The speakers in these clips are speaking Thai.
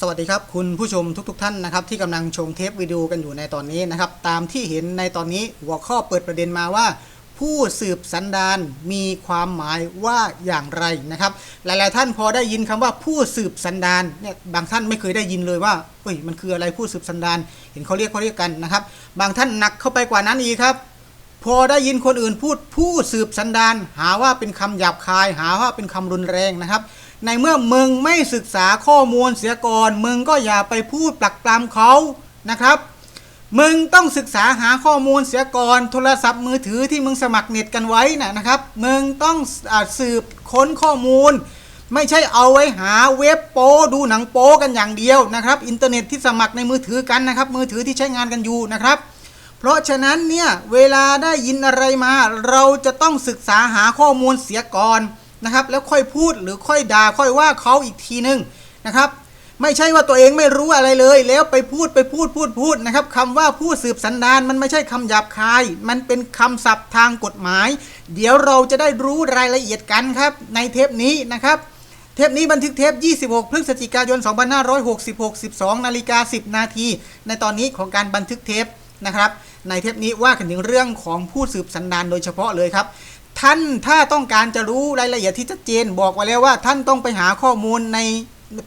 สวัสดีครับคุณผู้ชมทุกๆทท่านนะครับที่กำลังชมเทปวิดีโอกันอยู่ในตอนนี้นะครับ ตามที่เห็นในตอนนี้หัวข้อเปิดประเด็นมาว่า ผู้สืบสันดานมีความหมายว่าอย่างไรนะครับ หลายๆท่านพอได้ยินคำว่าผู้สืบสันดานเนี่ยบางท่านไม่เคยได้ยินเลยว่าเฮ้ยมันคืออะไรผู้สืบสันดานเห็นเขาเรียกเขาเรียกกันนะครับ บางท่านหนักเข้าไปกว่านั้นอีกครับ พอได้ยินคนอื่นพูดผู้สืบสันดานหาว่าเป็นคำหยาบคาย หาว่าเป็นคำรุนแรงนะครับ ในเมื่อมึงไม่ศึกษาข้อมูลเสียก่อน มึงก็อย่าไปพูดปลักปลำเขานะครับ มึงต้องศึกษาหาข้อมูลเสียก่อนโทรศัพท์มือถือที่มึงสมัครเน็ตกันไว้นะนะครับ มึงต้องอสืบค้นข้อมูล ไม่ใช่เอาไว้หาเว็บโป้ดูหนังโป้กันอย่างเดียวนะครับ อินเทอร์เน็ตที่สมัครในมือถือกันนะครับ มือถือที่ใช้งานกันอยู่นะครับเพราะฉะนั้นเนี่ยเวลาได้ยินอะไรมา เราจะต้องศึกษาหาข้อมูลเสียก่อน นะครับ แล้วค่อยพูดหรือค่อยด่าค่อยว่าเขาอีกทีนึงนะครับ ไม่ใช่ว่าตัวเองไม่รู้อะไรเลย แล้วไปพูดไปพูดพูดพูดนะครับคำว่าผู้สืบสันดานมันไม่ใช่คำหยาบคาย มันเป็นคำศัพท์ทางกฎหมาย เดี๋ยวเราจะได้รู้รายละเอียดกันครับ ในเทปนี้นะครับเทปนี้บันทึกเทป 26 พฤศจิกายน 2566 12 นาฬิกา 10 นาที ในตอนนี้ของการบันทึกเทปนะครับ ในเทปนี้ว่ากันถึงเรื่องของผู้สืบสันดานโดยเฉพาะเลยครับ ท่านถ้าต้องการจะรู้รายละเอียดที่ชัดเจน บอกไว้แล้วว่าท่านต้องไปหาข้อมูลใน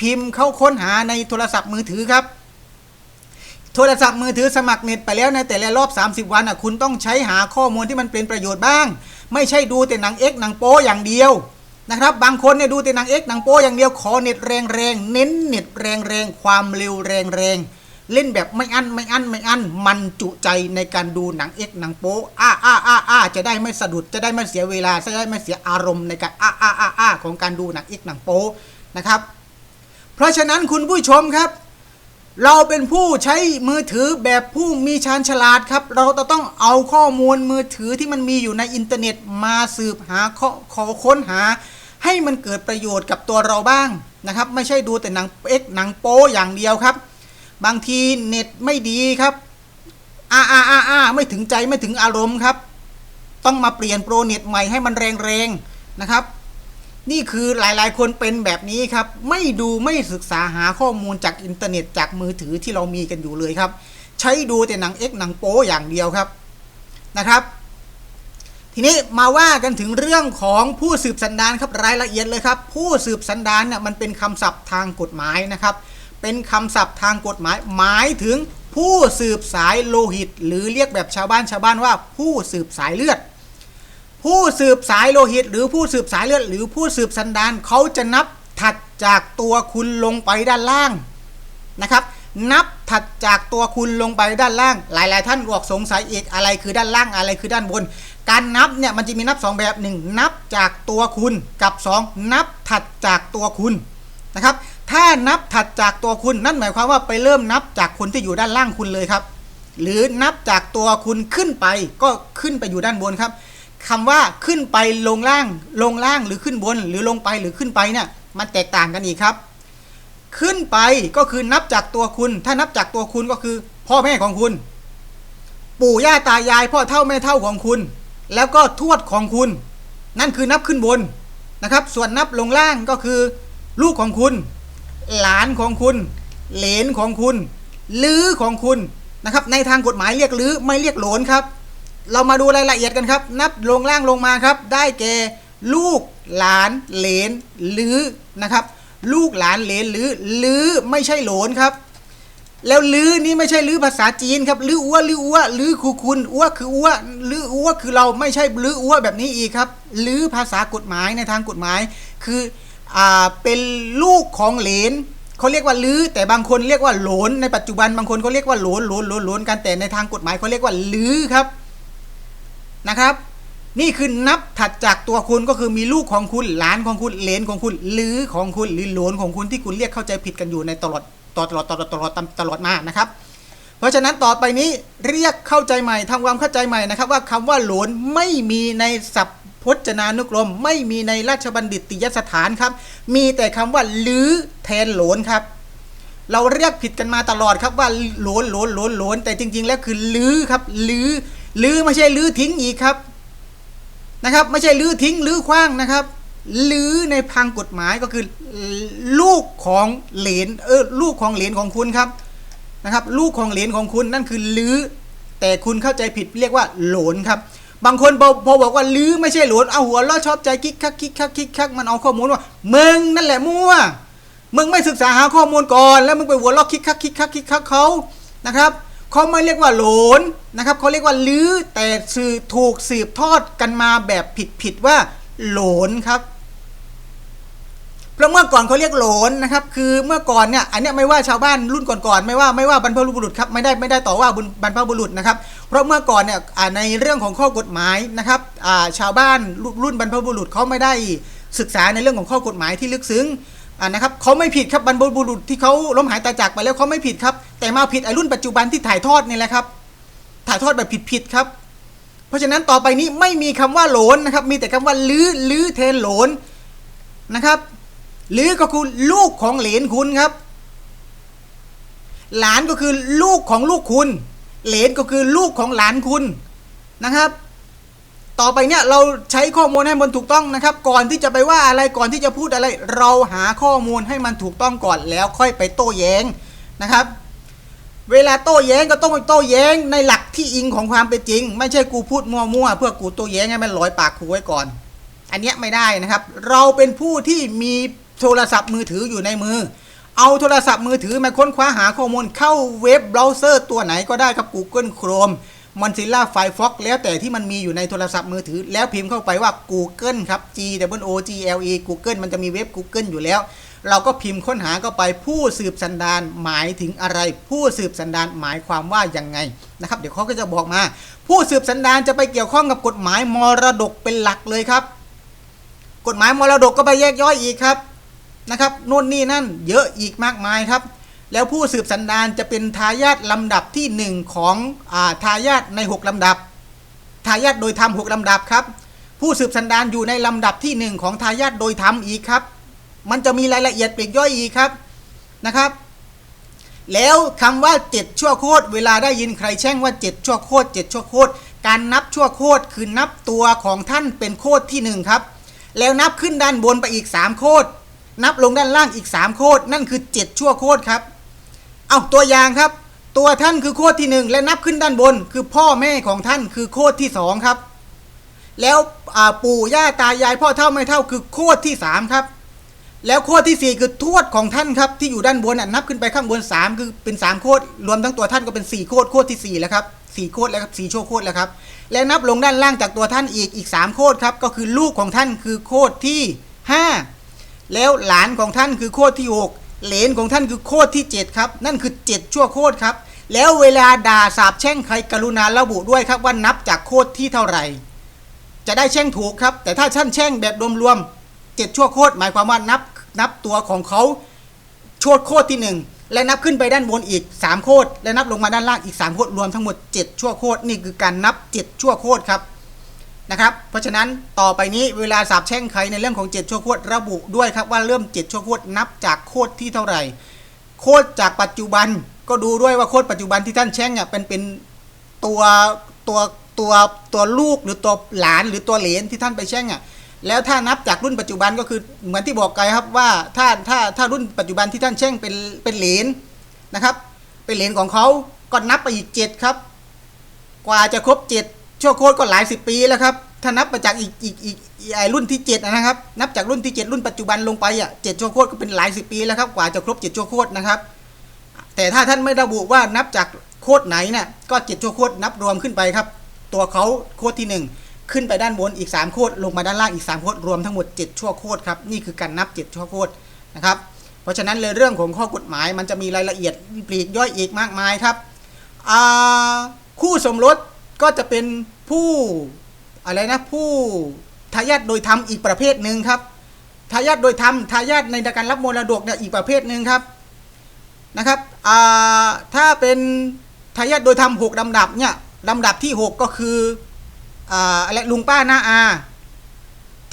พิมพ์เข้าค้นหาในโทรศัพท์มือถือครับ โทรศัพท์มือถือสมัครเน็ตไปแล้วในแต่ละรอบ 30 วันอะคุณต้องใช้หาข้อมูลที่มันเป็นประโยชน์บ้าง ไม่ใช่ดูแต่หนังเอ็กหนังโป้อย่างเดียวนะครับบางคนเนี่ยดูแต่หนังเอ็กหนังโป้อย่างเดียวขอเน็ตแรงๆเน้นเน็ตแรงๆความเร็วแรงๆ เล่นแบบไม่อั้นไม่อั้นไม่อั้นมันจุใจในการดูหนังเอ็กหนังโป้อ้าอ้าอ้าอ้าจะได้ไม่สะดุดจะได้ไม่เสียเวลาจะได้ไม่เสียอารมณ์ในการอ้าอ้าอ้าอ้าของการดูหนังเอ็กหนังโป้นะครับ เพราะฉะนั้นคุณผู้ชมครับ เราเป็นผู้ใช้มือถือแบบผู้มีชาญฉลาดครับ เราจะต้องเอาข้อมูลมือถือที่มันมีอยู่ในอินเทอร์เน็ตมาสืบหาข้อขอค้นหา ให้มันเกิดประโยชน์กับตัวเราบ้างนะครับ ไม่ใช่ดูแต่หนังเอ็กหนังโป้อย่างเดียวครับ บางทีเน็ตไม่ดีครับอาอาอาอาไม่ถึงใจไม่ถึงอารมณ์ครับ ต้องมาเปลี่ยนโปรเน็ตใหม่ให้มันแรงๆนะครับ นี่คือหลายๆ คนเป็นแบบนี้ครับ ไม่ดูไม่ศึกษาหาข้อมูลจากอินเทอร์เน็ตจากมือถือที่เรามีกันอยู่เลยครับ ใช้ดูแต่หนังเอ็กหนังโป๊อย่างเดียวครับนะครับ ทีนี้มาว่ากันถึงเรื่องของผู้สืบสันดานครับรายละเอียดเลยครับ ผู้สืบสันดานเนี่ยมันเป็นคำศัพท์ทางกฎหมายนะครับ เป็นคำศัพท์ทางกฎหมาย หมายถึงผู้สืบสายโลหิต หรือเรียกแบบชาวบ้านชาวบ้านว่าผู้สืบสายเลือด ผู้สืบสายโลหิต หรือผู้สืบสายเลือด หรือผู้สืบสันดานเขาจะนับถัดจากตัวคุณลงไปด้านล่างนะครับ นับถัดจากตัวคุณลงไปด้านล่าง หลาย ๆ ท่านบอกสงสัยอีกอะไรคือด้านล่างอะไรคือด้านบน การนับเนี่ยมันจะมีนับ 2 แบบหนึ่งนับจากตัวคุณกับ 2 นับถัดจากตัวคุณ นะครับ ถ้านับถัดจากตัวคุณนั่นหมายความว่าไปเริ่มนับจากคนที่อยู่ด้านล่างคุณเลยครับ หรือนับจากตัวคุณขึ้นไปก็ขึ้นไปอยู่ด้านบนครับคำว่าขึ้นไปลงล่าง ลงล่างหรือขึ้นบน หรือลงไปหรือขึ้นไปเนี่ยมันแตกต่างกันอีกครับ ขึ้นไปก็คือนับจากตัวคุณ ถ้านับจากตัวคุณก็คือ พ่อแม่ของคุณ ปู่ย่าตายายพ่อเท่าแม่เท่าของคุณ แล้วก็ทวดของคุณ นั่นคือนับขึ้นบนนะครับ ส่วนนับลงล่างก็คือ ลูกของคุณ หลานของคุณ เหลนของคุณลือของคุณนะครับในทางกฎหมายเรียกลือไม่เรียกหลนครับ เรามาดูรายละเอียดกันครับ นับลงล่างลงมาครับ ได้แก่ลูกหลานเหลนหรือนะครับ ลูกหลานเหลนหรือหรือไม่ใช่หลนครับ แล้วลือนี่ไม่ใช่ลือภาษาจีนครับลืออ้วลืออ้วลือคูคุณอ้วคืออ้วลืออ้วคือเราไม่ใช่ลืออ้วแบบนี้อีกครับลือภาษากฎหมายในทางกฎหมายคือ อ่าเป็นลูกของเหลนเขาเรียกว่าลือแต่บางคนเรียกว่าหลนในปัจจุบันบางคนเขาเรียกว่าหลนหลนหลนหลนกันแต่ในทางกฎหมายเขาเรียกว่าลือครับนะครับ นี่คือนับถัดจากตัวคุณก็คือมีลูกของคุณหลานของคุณเหลนของคุณหรือของคุณหรือหลนของคุณที่คุณเรียกเข้าใจผิดกันอยู่ในตลอดตลอดตลอดตลอดตลอดมานะครับ เพราะฉะนั้นต่อไปนี้เรียกเข้าใจใหม่ทำความเข้าใจใหม่นะครับ ว่าคำว่าหลนไม่มีในศัพท์ พจนานุกรม ไม่มีในราชบัณฑิตยสถานครับ มีแต่คำว่าลือแทนโหลนครับ เราเรียกผิดกันมาตลอดครับว่าโหลนโหลนโหลนโหลนแต่จริง ๆ แล้วคือลือครับลือลือไม่ใช่ลือทิ้งอีกครับนะครับ ไม่ใช่ลือทิ้งลือคว้างนะครับหรือในทางกฎหมายก็คือลูกของเหลนเออลูกของเหลนของคุณครับนะครับ ลูกของเหลนของคุณนั่นคือลือแต่คุณเข้าใจผิดเรียกว่าโหลนครับ บางคนพอพอบอกว่าลือไม่ใช่หลวนเอาหัวล้อชอบใจคิกคักคิกคักคิกคักมันเอาข้อมูลว่ามึงนั่นแหละมั่วมึงไม่ศึกษาหาข้อมูลก่อน แล้วมึงไปหัวล้อคิกคักคิกคักคิกคักเขานะครับเขาไม่เรียกว่าหลนนะครับเขาเรียกว่าลือแต่สื่อถูกสืบทอดกันมาแบบผิดผิดว่าหลนครับ เพราะเมื่อก่อนเขาเรียกโหลนนะครับคือเมื่อก่อนเนี่ยอันนี้ไม่ว่าชาวบ้านรุ่นก่อนๆไม่ว่าไม่ว่าบรรพบุรุษครับไม่ได้ไม่ได้ต่อว่าบบรรพบุรุษนะครับเพราะเมื่อก่อนเนี่ยในเรื่องของข้อกฎหมายนะครับชาวบ้านรุ่นรุ่นบรรพบุรุษเขาไม่ได้ศึกษาในเรื่องของข้อกฎหมายที่ลึกซึ้งนะครับเขาไม่ผิดครับบรรพบุรุษที่เขาล้มหายตายจากไปแล้วเขาไม่ผิดครับ แต่มาผิดไอ้รุ่นปัจจุบันที่ถ่ายทอดนี่แหละครับ ถ่ายทอดแบบผิดๆครับเพราะฉะนั้นต่อไปนี้ไม่มีคำว่าโหลนนะครับมีแต่คำว่าลื้อลื้อแทนโหลนนะครับ หรือก็คือลูกของเหลนคุณครับ หลานก็คือลูกของลูกคุณ เหลนก็คือลูกของหลานคุณนะครับ ต่อไปเนี่ยเราใช้ข้อมูลให้มันถูกต้องนะครับ ก่อนที่จะไปว่าอะไรก่อนที่จะพูดอะไร เราหาข้อมูลให้มันถูกต้องก่อนแล้วค่อยไปโต้แย้งนะครับเวลาโต้แย้งก็ต้องโต้แย้งในหลักที่อิงของความเป็นจริง ไม่ใช่กูพูดมั่วๆเพื่อกูโต้แย้งให้มันลอยปากกูไว้ก่อน อันเนี้ยไม่ได้นะครับ เราเป็นผู้ที่มี โทรศัพท์มือถืออยู่ในมือ เอาโทรศัพท์มือถือมาค้นคว้าหาข้อมูลเข้าเว็บเบราว์เซอร์ตัวไหนก็ได้ครับ Google Chrome Mozilla Firefox แล้วแต่ที่มันมีอยู่ในโทรศัพท์มือถือ แล้วพิมพ์เข้าไปว่า Google ครับ G W O G L E Google มันจะมีเว็บ Google อยู่แล้ว เราก็พิมพ์ค้นหาเข้าไปผู้สืบสันดานหมายถึงอะไร ผู้สืบสันดานหมายความว่ายังไงนะครับ เดี๋ยวเขาก็จะบอกมา ผู้สืบสันดานจะไปเกี่ยวข้องกับกฎหมายมรดกเป็นหลักเลยครับ กฎหมายมรดกก็ไปแยกย่อยอีกครับ นะครับนู่นนี่นั่นเยอะอีกมากมายครับ แล้วผู้สืบสันดานจะเป็นทายาทลำดับที่หนึ่งของอาทายาทใน 6 ลำดับ ทายาทโดยธรรมหกลำดับครับ ผู้สืบสันดานอยู่ในลำดับที่หนึ่งของทายาทโดยธรรมอีกครับ มันจะมีรายละเอียดปลีกย่อยอีกครับนะครับ แล้วคำว่าเจ็ดชั่วโคตรเวลาได้ยินใครแช่งว่าเจ็ดชั่วโคตรเจ็ดชั่วโคตรการนับชั่วโคตรคือนับตัวของท่านเป็นโคตรที่หนึ่งครับแล้วนับขึ้นด้านบนไปอีกสามโคตร นับลงด้านล่างอีกสามโคตรนั่นคือเจ็ดชั่วโคตรครับ เอาตัวอย่างครับ ตัวท่านคือโคตรที่หนึ่งและนับขึ้นด้านบน คือพ่อแม่ของท่านคือโคตรที่สองครับ แล้วปู่ย่าตายายพ่อเท่าไม่เท่าคือโคตรที่สามครับ แล้วโคตรที่สี่คือทวดของท่านครับที่อยู่ด้านบนนับขึ้นไปข้างบนสามคือเป็นสามโคตรรวมทั้งตัวท่านก็เป็นสี่โคตรโคตรที่สี่แล้วครับสี่โคตรแล้วครับสี่ชั่วโคตรแล้วครับ แล้วนับลงด้านล่างจากตัวท่านอีกอีกสามโคตรครับก็คือลูกของท่านคือโคตรที่ห้า แล้วหลานของท่านคือโคตรที่หกเหลนของท่านคือโคตรที่เจ็ดครับ นั่นคือเจ็ดชั่วโคตรครับ แล้วเวลาด่าสาบแช่งใครกรุณาระบุด้วยครับว่านับจากโคตรที่เท่าไหร่ จะได้แช่งถูกครับ แต่ถ้าท่านแช่งแบบรวมๆเจ็ดชั่วโคตรหมายความว่านับนับตัวของเขาชั่วโคตรที่หนึ่งและนับขึ้นไปด้านบนอีกสามโคตรและนับลงมาด้านล่างอีกสามโคตรรวมทั้งหมดเจ็ดชั่วโคตรนี่คือการนับเจ็ดชั่วโคตรครับ นะครับ เพราะฉะนั้นต่อไปนี้เวลาสาบแช่งใครในเรื่องของเจ็ดชั่วโคตรระบุด้วยครับว่าเริ่มเจ็ดชั่วโคตรนับจากโคตรที่เท่าไหร่ โคตรจากปัจจุบันก็ดูด้วยว่าโคตรปัจจุบันที่ท่านแช่งเนี่ยเป็นเป็นตัวตัวตัวตัวลูกหรือตัวหลานหรือตัวเหลนที่ท่านไปแช่งอะแล้วถ้านับจากรุ่นปัจจุบันก็คือเหมือนที่บอกไกครับว่าถ้าถ้าถ้ารุ่นปัจจุบันที่ท่านแช่งเป็นเป็นเหลนนะครับ เป็นเหลนของเขาก็นับไปอีกเจ็ดครับ กว่าจะครบเจ็ด ชั่วโคตรก็หลายสิบปีแล้วครับถ้านับไปจากอีกอีกอีกอีกไอรุ่นที่เจ็ดนะครับ นับจากรุ่นที่เจ็ดรุ่นปัจจุบันลงไปอะเจ็ดชั่วโคตรก็เป็นหลายสิบปีแล้วครับกว่าจะครบเจ็ดชั่วโคตรนะครับ แต่ถ้าท่านไม่ระบุว่านับจากโคตรไหนเนี่ยก็เจ็ดชั่วโคตรนับรวมขึ้นไปครับ ตัวเขาโคตรที่หนึ่งขึ้นไปด้านบนอีก 3 โคตรลงมาด้านล่างอีก 3 โคตรรวมทั้งหมด 7 ชั่วโคตรครับนี่คือการนับ 7 ชั่วโคตรนะครับเพราะฉะนั้นเลยเรื่องของข้อกฎหมายมันจะมีรายละเอียดปลีกย่อยอีกมากมายครับคู่สมรสก็จะเป็น ผู้อะไรนะผู้ทายาทโดยธรรมอีกประเภทหนึ่งครับทายาทโดยธรรมทายาทในการรับมรดกเนี่ยอีกประเภทหนึ่งครับนะครับถ้าเป็นทายาทโดยธรรมหกลำดับเนี่ยลำดับที่ 6 ก็คืออ่าอะไรลุงป้าน้าอา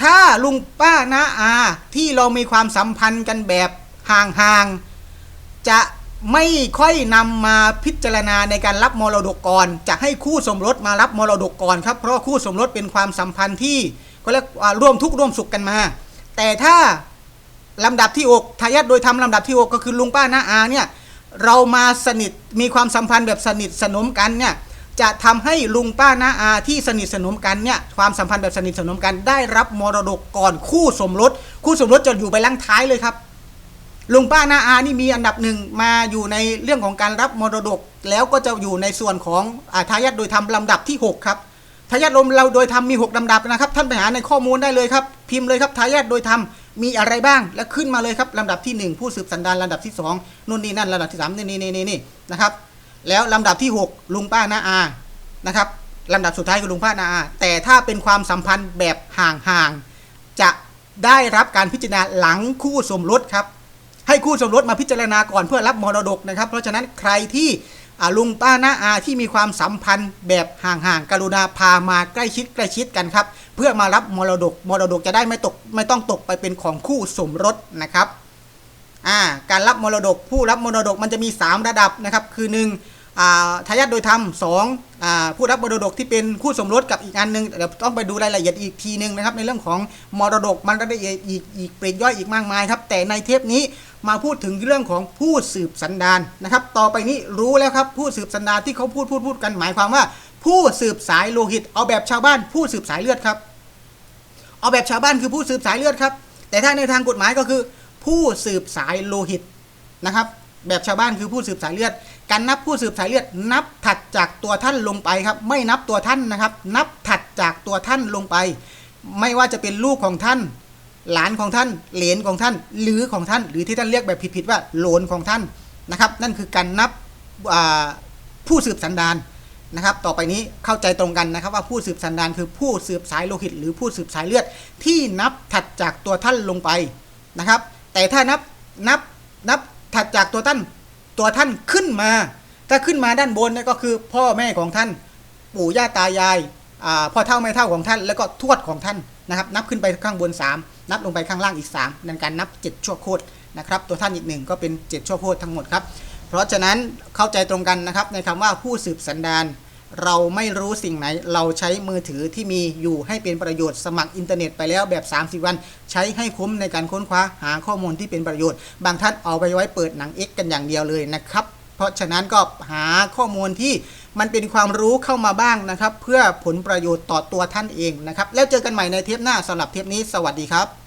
ถ้าลุงป้าน้าอาที่เรามีความสัมพันธ์กันแบบห่างๆจะ ไม่ค่อยนำมาพิจารณาในการรับมรดกก่อนจะให้คู่สมรสมารับมรดกก่อนครับ เพราะคู่สมรสเป็นความสัมพันธ์ที่ก็เรียกว่าร่วมทุกข์ร่วมสุขกันมา แต่ถ้าลำดับที่อกทายาทโดยทำลำดับที่อกก็คือลุงป้าน้าอาเนี่ยเรามาสนิทมีความสัมพันธ์แบบสนิทสนมกันเนี่ยจะทำให้ลุงป้าน้าอาที่สนิทสนมกันเนี่ยความสัมพันธ์แบบสนิทสนมกันได้รับมรดกก่อนคู่สมรส คู่สมรสจะอยู่ไปลังท้ายเลยครับ ลุงป้านาอานี่มีอันดับหนึ่งมาอยู่ในเรื่องของการรับมรดก แล้วก็จะอยู่ในส่วนของอาทายาทโดยธรรมลำดับที่ 6 ครับทายาทลมเราโดยธรรมมี 6ลำดับนะครับ ท่านไปหาในข้อมูลได้เลยครับ พิมพ์เลยครับทายาทโดยธรรมมีอะไรบ้าง แล้วขึ้นมาเลยครับลำดับที่ 1 ผู้สืบสันดานลำดับที่ 2นู่นนี่นั่นลำดับที่3นี่นี่นี่นี่นะครับแล้วลำดับที่ 6 ลุงป้านาอานะครับลำดับสุดท้ายคือลุงป้านาอา แต่ถ้าเป็นความสัมพันธ์แบบห่างๆจะได้รับการพิจารณาหลังคู่สมรสครับ ให้คู่สมรสมาพิจารณาก่อนเพื่อรับมรดกนะครับ เพราะฉะนั้นใครที่อลุงป้าน้าอาที่มีความสัมพันธ์แบบห่างๆกรุณาพามาใกล้ชิดใกล้ชิดกันครับ เพื่อมารับมรดกมรดกจะได้ไม่ตกไม่ต้องตกไปเป็นของคู่สมรสนะครับอ่าการรับมรดกผู้รับมรดกมันจะมี 3 ระดับนะครับ คือ1อ่าทายาทโดยธรรมสองผู้รับมรดกที่เป็นคู่สมรสกับอีกอันหนึงเดี๋ยวต้องไปดูรายละเอียดอีกทีหนึงนะครับในเรื่องของมรดกมันรายละเอียดอีกอีกปลีกย่อยอีกมากมายครับแต่ในเทปนี้ มาพูดถึงเรื่องของผู้สืบสันดานนะครับ ต่อไปนี้รู้แล้วครับผู้สืบสันดานที่เขาพูดพูดพูดกันหมายความว่า ผู้สืบสายโลหิต เอาแบบชาวบ้าน ผู้สืบสายเลือดครับ เอาแบบชาวบ้านคือผู้สืบสายเลือดครับ แต่ถ้าในทางกฎหมายก็คือ ผู้สืบสายโลหิตนะครับ แบบชาวบ้านคือผู้สืบสายเลือด การนับผู้สืบสายเลือด นับถัดจากตัวท่านลงไปครับ ไม่นับตัวท่านนะครับ นับถัดจากตัวท่านลงไป ไม่ว่าจะเป็นลูกของท่าน หลานของท่านเหลนของท่าน หรือของท่าน หรือที่ท่านเรียกแบบผิดๆว่าโหลนของท่านนะครับ นั่นคือการนับผู้สืบสันดานนะครับ ต่อไปนี้เข้าใจตรงกันนะครับ ว่าผู้สืบสันดานคือผู้สืบสายโลหิต หรือผู้สืบสายเลือด ที่นับถัดจากตัวท่านลงไปนะครับ แต่ถ้านับนับนับถัดจากตัวท่านตัวท่านขึ้นมา ถ้าขึ้นมาด้านบนนี่ก็คือพ่อแม่ของท่าน ปู่ย่าตายายพ่อเท่าแม่เท่าของท่าน แล้วก็ทวดของท่านนะครับ นับขึ้นไปข้างบน 3 นับลงไปข้างล่างอีก 3 นั่นการนับ 7 ชั่วโคตรนะครับ ตัวท่านอีกหนึ่งก็เป็น 7 ชั่วโคตรทั้งหมดครับ เพราะฉะนั้นเข้าใจตรงกันนะครับในคำว่าผู้สืบสันดานเราไม่รู้สิ่งไหน เราใช้มือถือที่มีอยู่ให้เป็นประโยชน์สมัครอินเทอร์เน็ตไปแล้วแบบ 30 วัน ใช้ให้คุ้มในการค้นคว้าหาข้อมูลที่เป็นประโยชน์ บางท่านเอาไปไว้เปิดหนัง X กันอย่างเดียวเลยนะครับ เพราะฉะนั้นก็หาข้อมูลที่มันเป็นความรู้เข้ามาบ้างนะครับ เพื่อผลประโยชน์ต่อตัวท่านเองนะครับ แล้วเจอกันใหม่ในเทปหน้าสำหรับเทปนี้ สวัสดีครับ